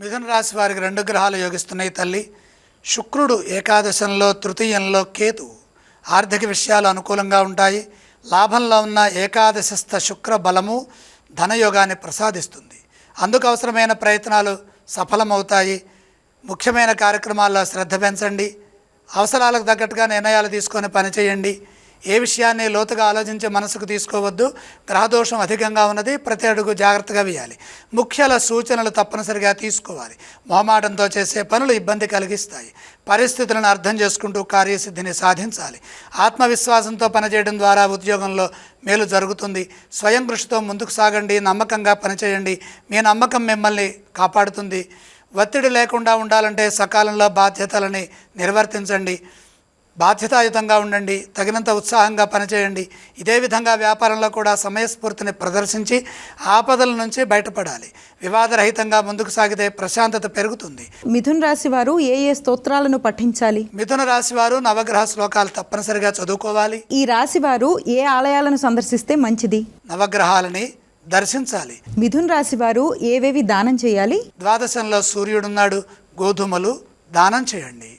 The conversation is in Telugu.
మిథున రాశి వారికి రెండు గ్రహాలు యోగిస్తున్నాయి తల్లి. శుక్రుడు ఏకాదశంలో తృతీయంలో కేతు ఆర్థిక విషయాలు అనుకూలంగా ఉంటాయి. లాభంలో ఉన్న ఏకాదశస్థ శుక్ర బలము ధనయోగాన్ని ప్రసాదిస్తుంది. అందుకు అవసరమైన ప్రయత్నాలు సఫలమవుతాయి. ముఖ్యమైన కార్యక్రమాల్లో శ్రద్ధ పెంచండి. అవసరాలకు తగ్గట్టుగా నిర్ణయాలు తీసుకొని పనిచేయండి. ఏ విషయాన్ని లోతుగా ఆలోచించి మనసుకు తీసుకోవద్దు. గ్రహదోషం అధికంగా ఉన్నది ప్రతి అడుగు జాగ్రత్తగా వేయాలి. ముఖ్యాల సూచనలు తప్పనిసరిగా తీసుకోవాలి. మొహమాటంతో చేసే పనులు ఇబ్బంది కలిగిస్తాయి. పరిస్థితులను అర్థం చేసుకుంటూ కార్యసిద్ధిని సాధించాలి. ఆత్మవిశ్వాసంతో పనిచేయడం ద్వారా ఉద్యోగంలో మేలు జరుగుతుంది. స్వయం కృషితో ముందుకు సాగండి నమ్మకంగా పనిచేయండి. మీ నమ్మకం మిమ్మల్ని కాపాడుతుంది. ఒత్తిడి లేకుండా ఉండాలంటే సకాలంలో బాధ్యతలని నిర్వర్తించండి. బాధ్యతాయుతంగా ఉండండి తగినంత ఉత్సాహంగా పనిచేయండి. ఇదే విధంగా వ్యాపారంలో కూడా సమయస్ఫూర్తిని ప్రదర్శించి ఆపదల నుంచి బయటపడాలి. వివాదరహితంగా ముందుకు సాగితే ప్రశాంతత పెరుగుతుంది. మిథున్ రాశి వారు ఏ ఏ స్తోత్రాలను పఠించాలి? మిథున రాశి వారు నవగ్రహ శ్లోకాలు తప్పనిసరిగా చదువుకోవాలి. ఈ రాశి వారు ఏ ఆలయాలను సందర్శిస్తే మంచిది? నవగ్రహాలని దర్శించాలి. మిథున్ రాశి వారు ఏవేవి దానం చేయాలి? ద్వాదశంలో సూర్యుడున్నాడు గోధుమలు దానం చేయండి.